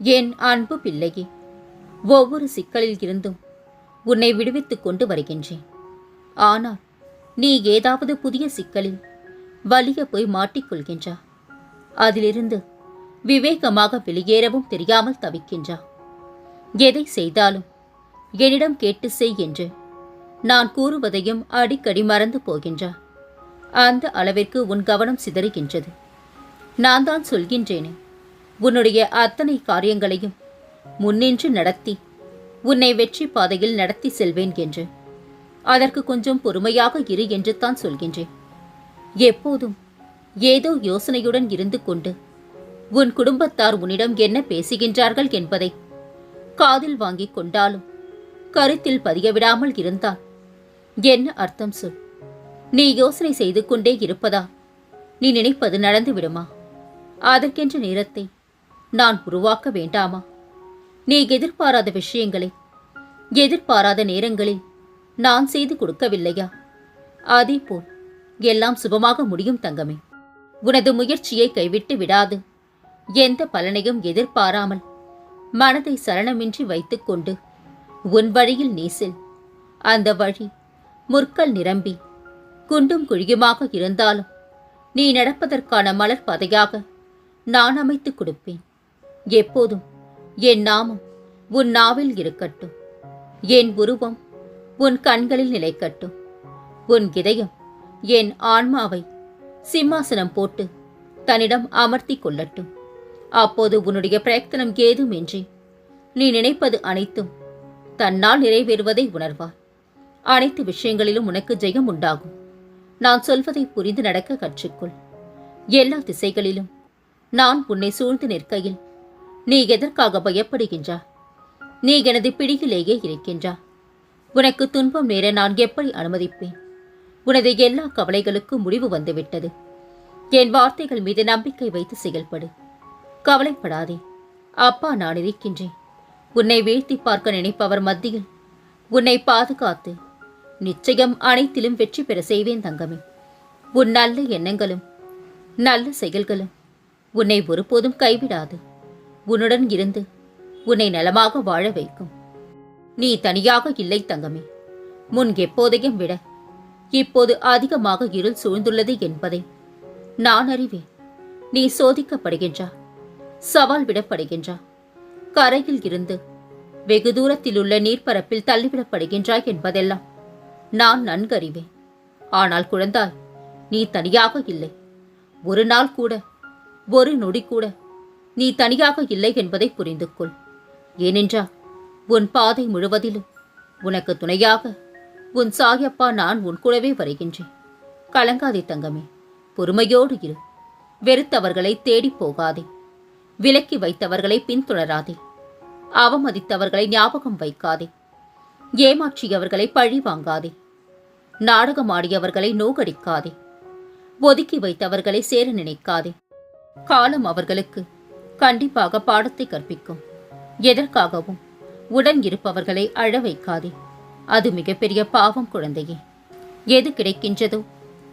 என் அன்பு பிள்ளையே ஒவ்வொரு சிக்கலில் இருந்தும் உன்னை விடுவித்துக் கொண்டு வருகின்றேன். ஆனால் நீ ஏதாவது புதிய சிக்கலில் வலிய போய் மாட்டிக்கொள்கின்றா அதிலிருந்து விவேகமாக வெளியேறவும் தெரியாமல் தவிக்கின்றா? எதை செய்தாலும் என்னிடம் கேட்டு செய் என்று நான் கூறுவதையும் அடிக்கடி மறந்து போகின்றா? அந்த அளவிற்கு உன் கவனம் சிதறுகின்றது. நான் தான் சொல்கின்றேனே உன்னுடைய அத்தனை காரியங்களையும் முன்னின்று நடத்தி உன்னை வெற்றி பாதையில் நடத்தி செல்வேன் என்று. அதற்கு கொஞ்சம் பொறுமையாக இரு என்று தான் சொல்கின்றேன். எப்போதும் ஏதோ யோசனையுடன் இருந்து கொண்டு உன் குடும்பத்தார் உன்னிடம் என்ன பேசுகின்றார்கள் என்பதை காதில் வாங்கிக் கொண்டாலும் கருத்தில் பதிய விடாமல் இருந்தால் என்ன அர்த்தம் சொல்? நீ யோசனை செய்து கொண்டே இருப்பதா? நீ நினைப்பது நடந்து விடுமா அதற்கென்ற நேரத்தை நான் உருவாக்க வேண்டாமா? நீ எதிர்பாராத விஷயங்களை எதிர்பாராத நேரங்களில் நான் செய்து கொடுக்கவில்லையா? அதேபோல் எல்லாம் சுபமாக முடியும் தங்கமே. உனது முயற்சியை கைவிட்டு விடாது. எந்த பலனையும் எதிர்பாராமல் மனதை சரணமின்றி வைத்துக்கொண்டு உன் வழியில் நீசில் அந்த வழி முற்கள் நிரம்பி குண்டும் குழியுமாக இருந்தாலும் நீ நடப்பதற்கான மலர் பதையாக நான் அமைத்துக் கொடுப்பேன். எப்போதும் என் நாமம் உன் நாவில் இருக்கட்டும். என் உருவம் உன் கண்களில் நிலைக்கட்டும். உன் இதயம் என் ஆன்மாவை சிம்மாசனம் போட்டு தன்னிடம் அமர்த்தி கொள்ளட்டும். அப்போது உன்னுடைய பிரயத்தனம் ஏதுமின்றி நீ நினைப்பது அனைத்தும் தன்னால் நிறைவேறுவதை உணர்வார் அனைத்து விஷயங்களிலும் உனக்கு ஜெயம் உண்டாகும். நான் சொல்வதை புரிந்து நடக்க கற்றுக்கொள். எல்லா திசைகளிலும் நான் உன்னை சூழ்ந்து நிற்கையில் நீ எதற்காக பயப்படுகின்றா? நீ எனது பிடியிலேயே இருக்கின்றா. உனக்கு துன்பம் நேர நான் எப்படி அனுமதிப்பேன்? உனது எல்லா கவலைகளுக்கும் முடிவு வந்துவிட்டது. என் வார்த்தைகள் மீது நம்பிக்கை வைத்து செயல்படு. கவலைப்படாதே. அப்பா நான் இருக்கின்றேன். உன்னை வீழ்த்தி பார்க்க நினைப்பவர் மத்தியில் உன்னை பாதுகாத்து நிச்சயம் அனைத்திலும் வெற்றி பெற செய்வேன் தங்கமே. உன் நல்ல எண்ணங்களும் நல்ல செயல்களும் உன்னை ஒருபோதும் கைவிடாது. உன்னுடன் இருந்து உன்னை நலமாக வாழ வைக்கும். நீ தனியாக இல்லை தங்கமே. முன் எப்போதையும் விட இப்போது அதிகமாக இருள் சூழ்ந்துள்ளது என்பதை நான் அறிவேன். நீ சோதிக்கப்படுகின்றா சவால் விடப்படுகின்றா கரையில் இருந்து வெகு தூரத்தில் உள்ள நீர்ப்பரப்பில் தள்ளிவிடப்படுகின்றாய் என்பதெல்லாம் நான் நன்கறிவேன். ஆனால் குழந்தாய் நீ தனியாக இல்லை. ஒரு நாள் கூட ஒரு நொடி கூட நீ தனியாக இல்லை என்பதை புரிந்து கொள் ஏனென்றால் உன் பாதை முழுவதிலும் உனக்கு துணையாக உன் சாயப்பா நான் உன் கூடவே வருகின்றேன். கலங்காதே தங்கமே பொறுமையோடு இரு. வெறுத்தவர்களை தேடிப் போகாதே. விலக்கி வைத்தவர்களை பின்தொடராதே. அவமதித்தவர்களை ஞாபகம் வைக்காதே. ஏமாற்றியவர்களை பழி வாங்காதே. நாடகமாடியவர்களை நோகடிக்காதே. ஒதுக்கி வைத்தவர்களை சேர நினைக்காதே. காலம் அவர்களுக்கு கண்டிப்பாக பாடத்தை கற்பிக்கும். எதற்காகவும்? உடன் இருப்பவர்களை அழ வைக்காதே. அது மிகப்பெரிய பாவம் குழந்தையே. எது கிடைக்கின்றதோ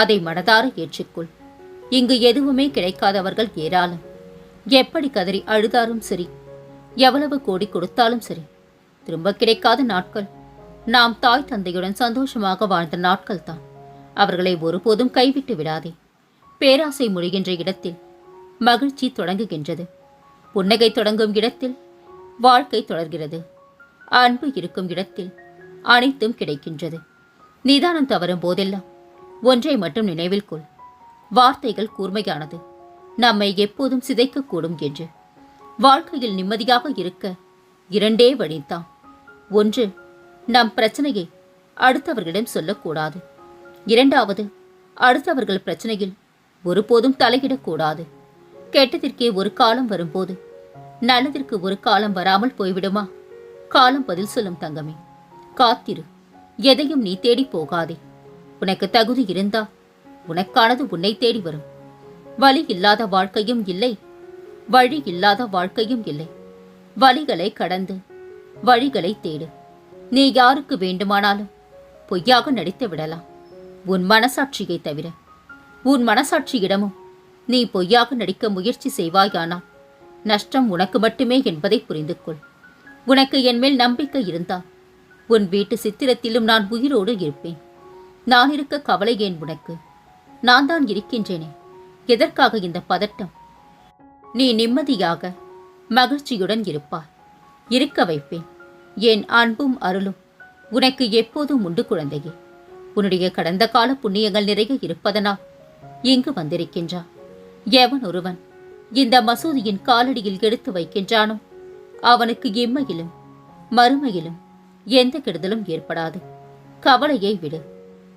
அதை மனதார ஏற்றுக்கொள். இங்கு எதுவுமே கிடைக்காதவர்கள் ஏராளம். எப்படி கதறி அழுதாலும் சரி எவ்வளவு கோடி கொடுத்தாலும் சரி திரும்ப கிடைக்காத நாட்கள். நாம் தாய் தந்தையுடன் சந்தோஷமாக வாழ்ந்த நாட்கள் தான். அவர்களை ஒருபோதும் கைவிட்டு விடாதே. பேராசை முடிகின்ற இடத்தில் மகிழ்ச்சி தொடங்குகின்றது. புன்னகை தொடங்கும் இடத்தில் வாழ்க்கை தொடர்கிறது. அன்பு இருக்கும் இடத்தில் அனைத்தும் கிடைக்கின்றது. நிதானம் தவறும் போதெல்லாம் ஒன்றை மட்டும் நினைவில் கொள். வார்த்தைகள் கூர்மையானது. நம்மை எப்போதும் சிதைக்கக்கூடும் என்று. வாழ்க்கையில் நிம்மதியாக இருக்க இரண்டே வழிதான். ஒன்று நம் பிரச்சனையை அடுத்தவர்களிடம் சொல்லக்கூடாது. இரண்டாவது அடுத்தவர்கள் பிரச்சனையில் ஒருபோதும் தலையிடக்கூடாது. கெட்டதிற்கே ஒரு காலம் வரும்போது. நல்லதற்கு ஒரு காலம் வராமல் போய்விடுமா? காலம் பதில் சொல்லும் தங்கமே. காத்திரு. எதையும் நீ தேடி போகாதே. உனக்கு தகுதி இருந்தா உனக்கானது உன்னை தேடி வரும். வழி இல்லாத வாழ்க்கையும் இல்லை. வழி இல்லாத வாழ்க்கையும் இல்லை. வழிகளை கடந்து வழிகளை தேடு. நீ யாருக்கு வேண்டுமானாலும் பொய்யாக நடித்து விடலாம். உன் மனசாட்சியை தவிர உன் மனசாட்சியிடமும் நீ பொய்யாக நடிக்க முயற்சி செய்வாயானால் நஷ்டம் உனக்கு மட்டுமே என்பதை புரிந்து கொள் உனக்கு என் மேல் நம்பிக்கை இருந்தால் உன் வீட்டு சித்திரத்திலும் நான் உயிரோடு இருப்பேன். நான் இருக்க கவலை ஏன் உனக்கு? நான் தான் இருக்கின்றேனே எதற்காக இந்த பதட்டம்? நீ நிம்மதியாக மகிழ்ச்சியுடன் இருப்பாய். இருக்க வைப்பேன். என் அன்பும் அருளும் உனக்கு எப்போதும் உண்டு குழந்தையே. உன்னுடைய கடந்த கால புண்ணியங்கள் நிறைய இருப்பதனால் இங்கு வந்திருக்கின்றா எவன் ஒருவன்? இந்த மசூதியின் காலடியில் எடுத்து வைக்கின்றானோ? அவனுக்கு இம்மையிலும் மறுமையிலும் எந்த கெடுதலும் ஏற்படாது. கவலையை விடு.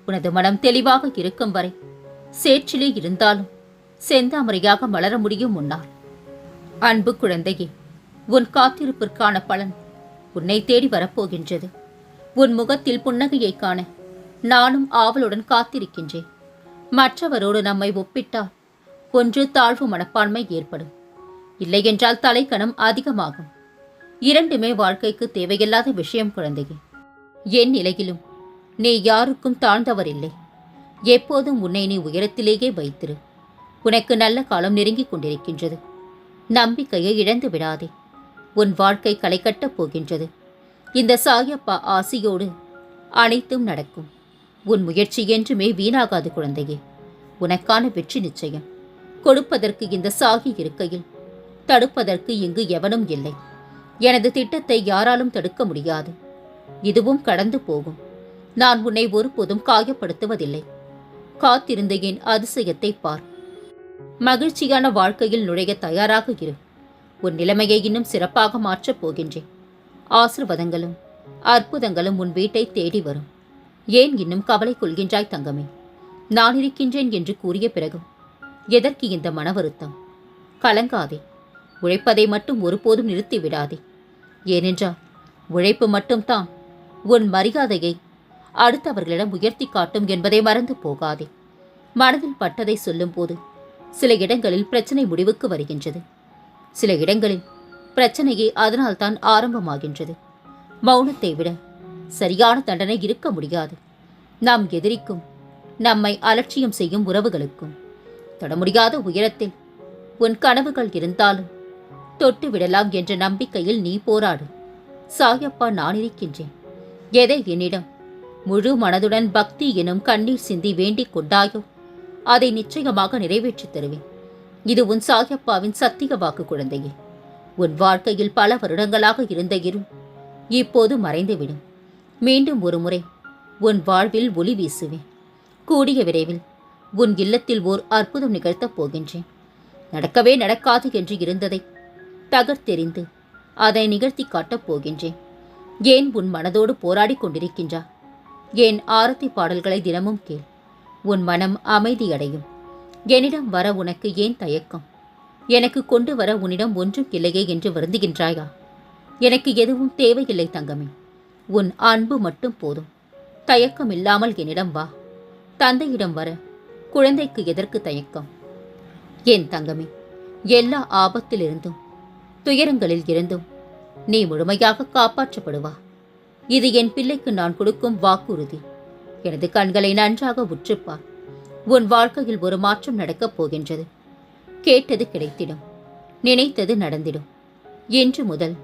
உனது மனம் தெளிவாக இருக்கும் வரை சேற்றிலே இருந்தாலும் செந்தாமரையாக மலர முடியும் முன்னால் அன்பு குழந்தையே உன் காத்திருப்பிற்கான பலன் உன்னை தேடி வரப்போகின்றது. உன் முகத்தில் புன்னகையை காண நானும் ஆவலுடன் காத்திருக்கின்றேன். மற்றவரோடு நம்மை ஒப்பிட்டால் ஒன்று தாழ்வு மனப்பான்மை ஏற்படும். இல்லையென்றால் தலைக்கணம் அதிகமாகும். இரண்டுமே வாழ்க்கைக்கு தேவையில்லாத விஷயம் குழந்தையே. என் நிலையிலும் நீ யாருக்கும் தாழ்ந்தவரில்லை. எப்போதும் உன்னை நீ உயரத்திலேயே வைத்திரு. உனக்கு நல்ல காலம் நெருங்கிக் கொண்டிருக்கின்றது. நம்பிக்கையை இழந்து விடாதே. உன் வாழ்க்கை களை கட்டப் போகின்றது. இந்த சாயப்பா ஆசியோடு அனைத்தும் நடக்கும். உன் முயற்சி என்றுமே வீணாகாது குழந்தையே. உனக்கான வெற்றி நிச்சயம். கொடுப்பதற்கு இந்த சாகி இருக்கையில். தடுப்பதற்கு இங்கு எவனும் இல்லை. எனது திட்டத்தை யாராலும் தடுக்க முடியாது. இதுவும் கடந்து போகும். நான் உன்னை ஒருபோதும் காயப்படுத்துவதில்லை. காத்திருந்த என் அதிசயத்தை பார். மகிழ்ச்சியான வாழ்க்கையில் நுழைய தயாராக இரு. உன் நிலைமையை இன்னும் சிறப்பாக மாற்றப் போகின்றேன். ஆசிர்வாதங்களும் அற்புதங்களும் உன் வீட்டை தேடி வரும். ஏன் இன்னும் கவலை கொள்கின்றாய் தங்கமே? நான் இருக்கின்றேன் என்று கூறிய பிறகும் எதற்கு இந்த மன வருத்தம் கலங்காதே. உழைப்பதை மட்டும் ஒருபோதும் நிறுத்தி விடாதே ஏனென்றால் உழைப்பு மட்டும்தான் உன் மரியாதையை அடுத்தவர்களிடம் உயர்த்தி காட்டும் என்பதை மறந்து போகாதே. மனதில் பட்டதை சொல்லும்போது சில இடங்களில் பிரச்சனை முடிவுக்கு வருகின்றது. சில இடங்களில் பிரச்சனையே அதனால்தான் ஆரம்பமாகின்றது. மௌனத்தை விட சரியான தண்டனை இருக்க முடியாது. நாம் எதிரிக்கும் நம்மை அலட்சியம் செய்யும் உறவுகளுக்கும். தொட முடியாத உயரத்தில் உன் கனவுகள் இருந்தாலும் தொட்டு விடலாம் என்ற நம்பிக்கையில் நீ போராடு. சாயப்பா நான் இருக்கின்றேன். எதை என்னிடம் முழு மனதுடன் பக்தி எனும் கண்ணீர் சிந்தி வேண்டிக் கொண்டாயோ அதை நிச்சயமாக நிறைவேற்றித் தருவேன். இது உன் சாயப்பாவின் சத்திய வாக்கு குழந்தையே. உன் வாழ்க்கையில் பல வருடங்களாக இருந்த இரும் இப்போது மறைந்துவிடும். மீண்டும் ஒரு முறை உன் வாழ்வில் ஒளி வீசுவேன். கூடிய விரைவில் உன் இல்லத்தில் ஓர் அற்புதம் நிகழ்த்தப் போகின்றேன். நடக்கவே நடக்காது என்று இருந்ததை தகர்த்தெறிந்து அதை நிகழ்த்தி காட்டப் போகின்றேன். ஏன் உன் மனதோடு போராடிக் கொண்டிருக்கின்றா? என் ஆரத்தி பாடல்களை தினமும் கேள். உன் மனம் அமைதியடையும். என்னிடம் வர உனக்கு ஏன் தயக்கம்? எனக்கு கொண்டு வர உன்னிடம் ஒன்றும் இல்லையே என்று வருந்துகின்றாயா? எனக்கு எதுவும் தேவையில்லை தங்கமே. உன் அன்பு மட்டும் போதும். தயக்கம் இல்லாமல் என்னிடம் வா. தந்தையிடம் வர குழந்தைக்கு எதற்கு தயக்கம்? என் தங்கமே எல்லா ஆபத்திலிருந்தும் துயரங்களில் இருந்தும் நீ முழுமையாக காப்பாற்றப்படுவா? இது என் பிள்ளைக்கு நான் கொடுக்கும் வாக்குறுதி. எனது கண்களை நன்றாக உற்றுப்பார். உன் வாழ்க்கையில் ஒரு மாற்றம் நடக்கப் போகின்றது. கேட்டது கிடைத்திடும் நினைத்தது நடந்திடும். இன்று முதல்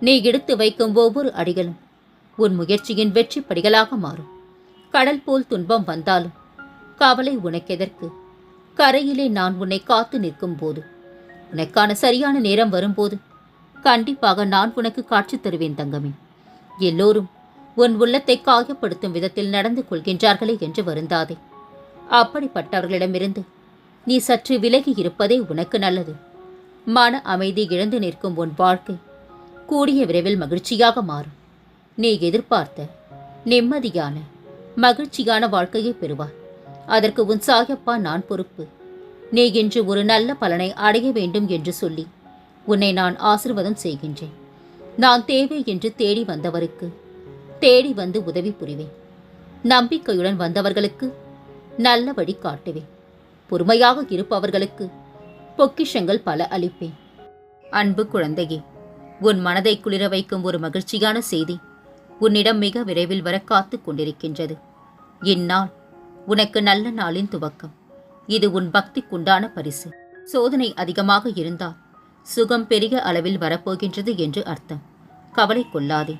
நீ எடுத்து வைக்கும் ஒவ்வொரு அடிகளும் உன் முயற்சியின் வெற்றி படிகளாக மாறும். கடல் போல் துன்பம் வந்தாலும் கவலை உனக்கெதற்கு கரையிலே நான் உன்னை காத்து நிற்கும் போது உனக்கான சரியான நேரம் வரும்போது கண்டிப்பாக நான் உனக்கு காட்சி தருவேன் தங்கமே. எல்லோரும் உன் உள்ளத்தை காயப்படுத்தும் விதத்தில் நடந்து கொள்கின்றார்களே என்று வருந்தாதே. அப்படிப்பட்டவர்களிடமிருந்து நீ சற்று விலகி இருப்பதே உனக்கு நல்லது. மன அமைதி இழந்து நிற்கும் உன் வாழ்க்கை கூடிய விரைவில் மகிழ்ச்சியாக மாறும். நீ எதிர்பார்த்த நிம்மதியான மகிழ்ச்சியான வாழ்க்கையை பெறுவாய். அதற்கு உன் சாயப்பா நான் பொறுப்பு. நீ இன்று ஒரு நல்ல பலனை அடைய வேண்டும் என்று சொல்லி உன்னை நான் ஆசிர்வாதம் செய்கின்றேன். நான் தேவை என்று தேடி வந்தவருக்கு தேடி வந்து உதவி புரிவேன். நம்பிக்கையுடன் வந்தவர்களுக்கு நல்ல வழி காட்டுவேன். பொறுமையாக இருப்பவர்களுக்கு பொக்கிஷங்கள் பல அளிப்பேன். அன்பு குழந்தையே உன் மனதை குளிர வைக்கும் ஒரு மகிழ்ச்சியான செய்தி உன்னிடம் மிக விரைவில் வர காத்து கொண்டிருக்கின்றது. இந்நாள் உனக்கு நல்ல நாளின் துவக்கம். இது உன் பக்திக்குண்டான பரிசு. சோதனை அதிகமாக இருந்தால் சுகம் பெரிய அளவில் வரப்போகின்றது என்று அர்த்தம். கவலை கொள்ளாதே.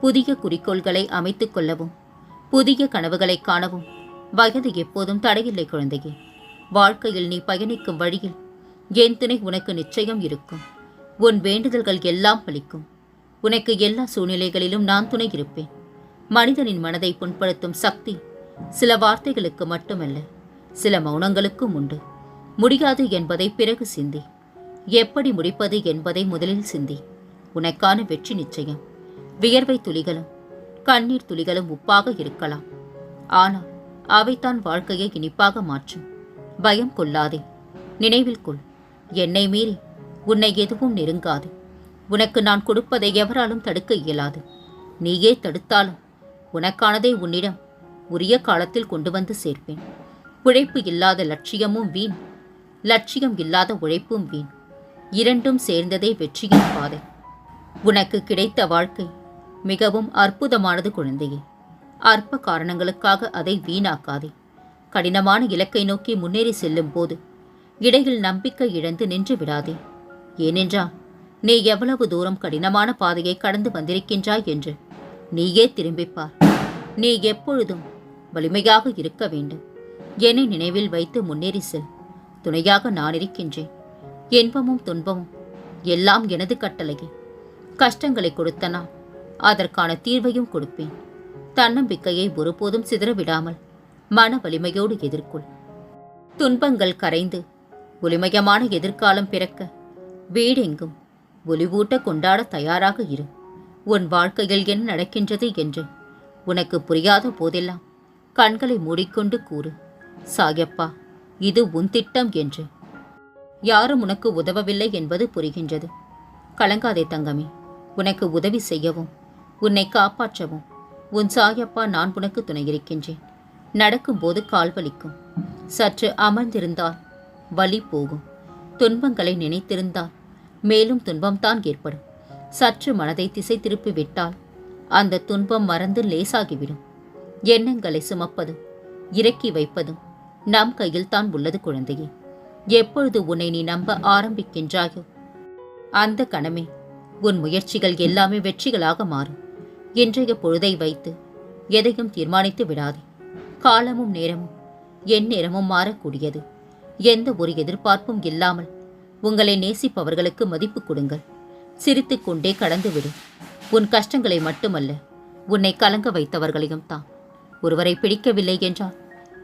புதிய குறிக்கோள்களை அமைத்துக் கொள்ளவும் புதிய கனவுகளை காணவும். வயது எப்போதும் தடையில்லை குழந்தையே. வாழ்க்கையில் நீ பயணிக்கும் வழியில் என் துணை உனக்கு நிச்சயம் இருக்கும். உன் வேண்டுதல்கள் எல்லாம் பலிக்கும். உனக்கு எல்லா சூழ்நிலைகளிலும் நான் துணை இருப்பேன். மனிதனின் மனதை புண்படுத்தும் சக்தி சில வார்த்தைகளுக்கு மட்டுமல்ல சில மௌனங்களுக்கும் உண்டு. முடியாது என்பதை பிறகு சிந்தி. எப்படி முடிப்பது என்பதை முதலில் சிந்தி. உனக்கான வெற்றி நிச்சயம். வியர்வை துளிகளும் கண்ணீர் துளிகளும் உப்பாக இருக்கலாம். ஆனால் அவைத்தான் வாழ்க்கையை இனிப்பாக மாற்றும். பயம் கொள்ளாதே. நினைவில் கொள். என்னை மீறி உன்னை எதுவும் நெருங்காது. உனக்கு நான் கொடுப்பதை எவராலும் தடுக்க இயலாது. நீயே தடுத்தாலும் உனக்கானதே உன்னிடம் உரிய காலத்தில் கொண்டு வந்து சேர்ப்பேன். உழைப்பு இல்லாத லட்சியமும் வீண். லட்சியம் இல்லாத உழைப்பும் வீண். இரண்டும் சேர்ந்ததே வெற்றியின் பாதை. உனக்கு கிடைத்த வாழ்க்கை மிகவும் அற்புதமானது குழந்தையே. அற்ப காரணங்களுக்காக அதை வீணாக்காதே. கடினமான இலக்கை நோக்கி முன்னேறி செல்லும் போது இடையில் நம்பிக்கை இழந்து நின்று விடாதே. ஏனென்றால் நீ எவ்வளவு தூரம் கடினமான பாதையை கடந்து வந்திருக்கின்றாய் என்று நீயே திரும்பிப் பார் நீ எப்பொழுதும் வலிமையாக இருக்க வேண்டும். என்னை நினைவில் வைத்து முன்னேறி செல். துணையாக நான் இருக்கின்றேன். இன்பமும் துன்பமும் எல்லாம் எனது கட்டளையே. கஷ்டங்களை கொடுத்த நான் அதற்கான தீர்வையும் கொடுப்பேன். தன்னம்பிக்கையை ஒருபோதும் சிதறவிடாமல் மன வலிமையோடு எதிர்கொள். துன்பங்கள் கரைந்து ஒளிமயமான எதிர்காலம் பிறக்க வீடெங்கும் ஒளிவூட்ட கொண்டாட தயாராக இரு. உன் வாழ்க்கையில் என்ன நடக்கின்றது என்று உனக்கு புரியாத போதெல்லாம் கண்களை மூடிக்கொண்டு கூறு சாயப்பா இது உன் திட்டம் என்று. யாரும் உனக்கு உதவவில்லை என்பது புரிகின்றது. கலங்காதே தங்கமே உனக்கு உதவி செய்யவும் உன்னை காப்பாற்றவும். உன் சாயப்பா நான் உனக்கு துணை இருக்கின்றேன் நடக்கும்போது கால் வலிக்கும். சற்று அமர்ந்திருந்தால் வலி போகும். துன்பங்களை நினைத்திருந்தால் மேலும் துன்பம்தான் ஏற்படும். சற்று மனதை திசை திருப்பி விட்டால் அந்த துன்பம் மறந்து லேசாகிவிடும். எண்ணங்களை சுமப்பதும் இறக்கி வைப்பதும் நம் கையில் தான் உள்ளது குழந்தையே. எப்பொழுது உன்னை நீ நம்ப ஆரம்பிக்கின்றாயோ அந்த கணமே உன் முயற்சிகள் எல்லாமே வெற்றிகளாக மாறும். இன்றைய பொழுதை வைத்து எதையும் தீர்மானித்து விடாதே. காலமும் நேரமும் என் நேரமும் மாறக்கூடியது. எந்த ஒரு எதிர்பார்ப்பும் இல்லாமல் உங்களை நேசிப்பவர்களுக்கு மதிப்பு கொடுங்கள். சிரித்துக்கொண்டே கடந்துவிடும் உன் கஷ்டங்களை மட்டுமல்ல உன்னை கலங்க வைத்தவர்களையும் தான். ஒருவரை பிடிக்கவில்லை என்றால்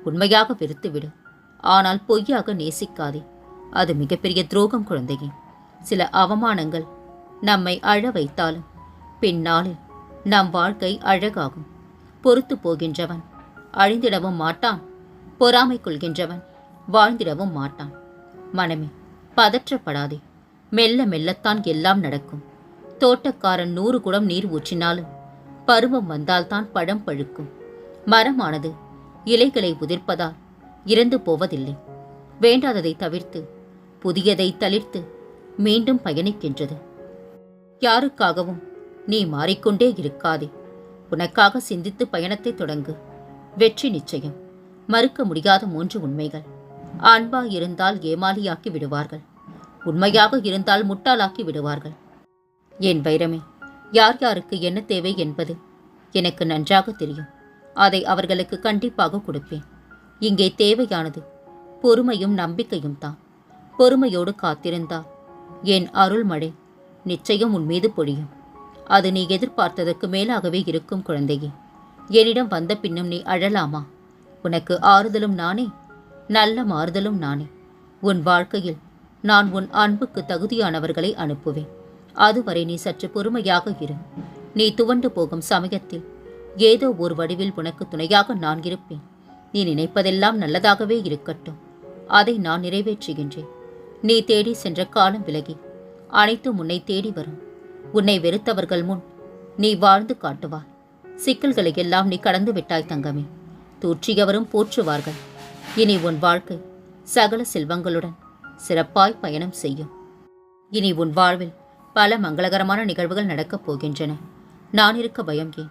உண்மையாக வெறுத்துவிடு. ஆனால் பொய்யாக நேசிக்காதே. அது மிகப்பெரிய துரோகம் குழந்தையே. சில அவமானங்கள் நம்மை அழ வைத்தாலும் பின்னாளில் நம் வாழ்க்கை அழகாகும். பொறுத்து போகின்றவன் அழிந்திடவும் மாட்டான். பொறாமை கொள்கின்றவன் வாழ்ந்திடவும் மாட்டான். மனமே பதற்றப்படாதே. மெல்ல மெல்லத்தான் எல்லாம் நடக்கும். தோட்டக்காரன் நூறு குடம் நீர் ஊற்றினாலும் பருவம் வந்தால்தான் பழம் பழுக்கும். மரமானது. இலைகளை உதிர்ப்பதால் இறந்து போவதில்லை. வேண்டாததை தவிர்த்து புதியதை தளிர்த்து மீண்டும் பயணிக்கின்றது. யாருக்காகவும் நீ மாறிக்கொண்டே இருக்காதே. உனக்காக சிந்தித்து பயணத்தை தொடங்கு. வெற்றி நிச்சயம். மறுக்க முடியாத மூன்று உண்மைகள். அன்பா இருந்தால் ஏமாலியாக்கி விடுவார்கள். உண்மையாக இருந்தால் முட்டாளாக்கி விடுவார்கள். என் வைரமே யார் யாருக்கு என்ன தேவை என்பது எனக்கு நன்றாக தெரியும். அதை அவர்களுக்கு கண்டிப்பாக கொடுப்பேன். இங்கே தேவையானது பொறுமையும் நம்பிக்கையும் தான். பொறுமையோடு காத்திருந்தால் என் அருள்மழை நிச்சயம் உன் மீது பொழியும். அது நீ எதிர்பார்த்ததற்கு மேலாகவே இருக்கும் குழந்தையே. என்னிடம் வந்த பின்னும் நீ அழலாமா? உனக்கு ஆறுதலும் நானே? நல்ல மாறுதலும் நானே. உன் வாழ்க்கையில் நான் உன் அன்புக்கு தகுதியானவர்களை அனுப்புவேன். அதுவரை நீ சற்று பொறுமையாக இரு. நீ துவண்டு போகும் சமயத்தில் ஏதோ ஒரு வடிவில் உனக்கு துணையாக நான் இருப்பேன். நீ நினைப்பதெல்லாம் நல்லதாகவே இருக்கட்டும். அதை நான் நிறைவேற்றுகின்றேன். நீ தேடி சென்ற காலம் விலகி. அனைத்தும் உன்னை தேடி வரும். உன்னை வெறுத்தவர்கள் முன் நீ வாழ்ந்து காட்டுவாய் சிக்கல்களை எல்லாம் நீ கடந்து விட்டாய் தங்கமே. தூற்றியவரும் போற்றுவார்கள். இனி உன் வாழ்க்கை சகல செல்வங்களுடன் சிறப்பாய் பயணம் செய்யும். இனி உன் வாழ்வில் பல மங்களகரமான நிகழ்வுகள் நடக்கப் போகின்றன. நான் இருக்க பயம் ஏன்?